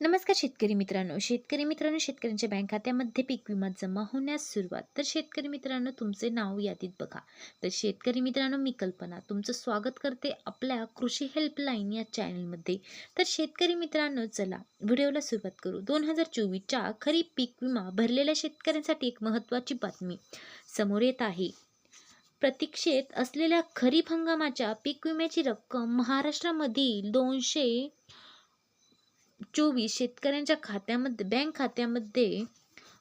नमस्कार शेतकरी मित्रांनो. शेतकरी मित्रांनो शेतकऱ्यांच्या बँक खात्यामध्ये पीक विमा जमा होण्यास सुरुवात. तर शेतकरी मित्रांनो तुमचे नाव यादीत बघा. तर शेतकरी मित्रांनो मी कल्पना तुमचं स्वागत करते आपल्या कृषी हेल्पलाईन या चॅनलमध्ये. तर शेतकरी मित्रांनो चला व्हिडिओला सुरुवात करू. दोन हजार चोवीसच्या खरीप पीक विमा भरलेल्या शेतकऱ्यांसाठी एक महत्त्वाची बातमी समोर येत आहे. प्रतीक्षेत असलेल्या खरीप हंगामाच्या पीक विम्याची रक्कम महाराष्ट्रामधील दोनशे चोवीस शेतकऱ्यांच्या खात्यामध्ये बँक खात्यामध्ये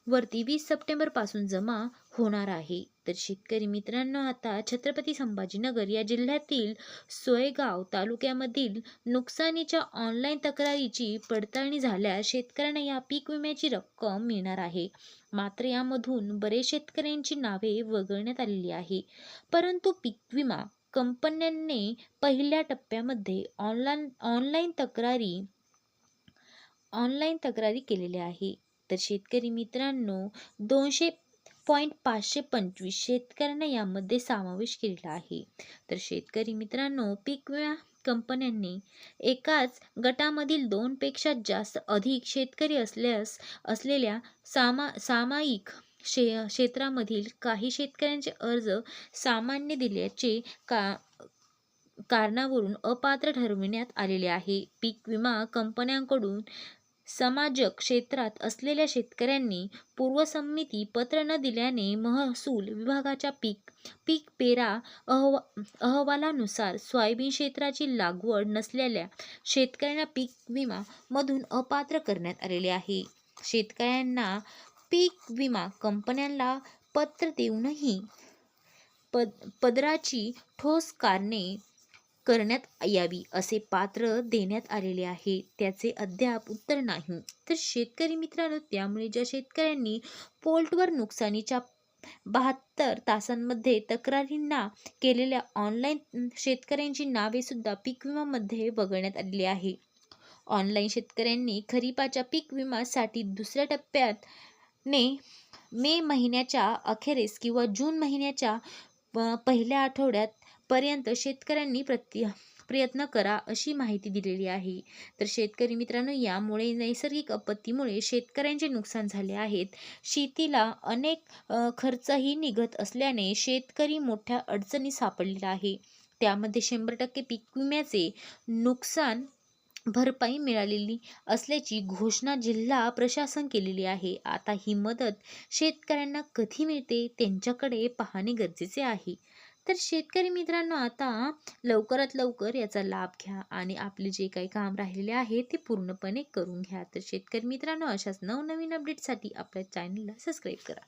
वरती वीस सप्टेंबरपासून जमा होणार आहे. तर शेतकरी मित्रांनो आता छत्रपती संभाजीनगर या जिल्ह्यातील सोयगाव तालुक्यामधील नुकसानीच्या ऑनलाईन तक्रारीची पडताळणी झाल्यास शेतकऱ्यांना या पीक विम्याची रक्कम मिळणार आहे. मात्र यामधून बरेच शेतकऱ्यांची नावे वगळण्यात आलेली आहे. परंतु पीक विमा कंपन्यांनी पहिल्या टप्प्यामध्ये ऑनलाईन ऑनलाईन तक्रारी ऑनलाईन तक्रारी केलेल्या आहे. तर शेतकरी मित्रांनो दोनशे पॉईंट पाचशे पंचवीस शेतकऱ्यांना यामध्ये समावेश केलेला आहे. तर शेतकरी मित्रांनो पीक विमा कंपन्यांनी एकाच गटामधील दोनपेक्षा जास्त अधिक शेतकरी असल्यास असलेल्या सामा सामायिक शे क्षेत्रामधील काही शेतकऱ्यांचे अर्ज सामान्य दिल्याचे का कारणावरून अपात्र ठरविण्यात आलेले आहे. पीक विमा कंपन्यांकडून समाजक क्षेत्रात असलेल्या शेतकऱ्यांनी पूर्वसंमती पत्र न दिल्याने महसूल विभागाच्या पीक पीक पेरा अहवा अहवालानुसार सोयाबीन क्षेत्राची लागवड नसलेल्या शेतकऱ्यांना पीक विमामधून अपात्र करण्यात आलेले आहे. शेतकऱ्यांना पीक विमा कंपन्यांना पत्र देऊनही पद पदराची ठोस कारणे करण्यात यावी असे पात्र देण्यात आलेले आहे. त्याचे अद्याप उत्तर नाही. तर शेतकरी मित्रांनो त्यामुळे ज्या शेतकऱ्यांनी पोल्टवर नुकसानीच्या बहात्तर तासांमध्ये तक्रारींना केलेल्या ऑनलाईन शेतकऱ्यांची नावे सुद्धा पीक विमामध्ये वगळण्यात आलेली आहे. ऑनलाईन शेतकऱ्यांनी खरीपाच्या पीक विमासाठी दुसऱ्या टप्प्यात ने मे महिन्याच्या अखेरीस किंवा जून महिन्याच्या पहिल्या आठवड्यात पर्यंत शेतकऱ्यांनी प्रति प्रयत्न करा अशी माहिती दिलेली आहे. तर शेतकरी मित्रांनो यामुळे नैसर्गिक आपत्तीमुळे शेतकऱ्यांचे नुकसान झाले आहेत. शेतीला अनेक खर्चही निघत असल्याने शेतकरी मोठ्या अडचणी सापडलेला आहे. त्यामध्ये शंभर टक्के पीक विम्याचे नुकसान भरपाई मिळालेली असल्याची घोषणा जिल्हा प्रशासन केलेली आहे. आता ही मदत शेतकऱ्यांना कधी मिळते त्यांच्याकडे पाहणे गरजेचे आहे. तर शेतकरी मित्रांनो आता लवकरात लवकर याचा लाभ घ्या आणि आपले जे काही काम राहिलेले आहे ते पूर्णपणे करून घ्या. तर शेतकरी मित्रांनो अशाच नवनवीन अपडेटसाठी आपल्या चॅनलला सबस्क्राईब करा.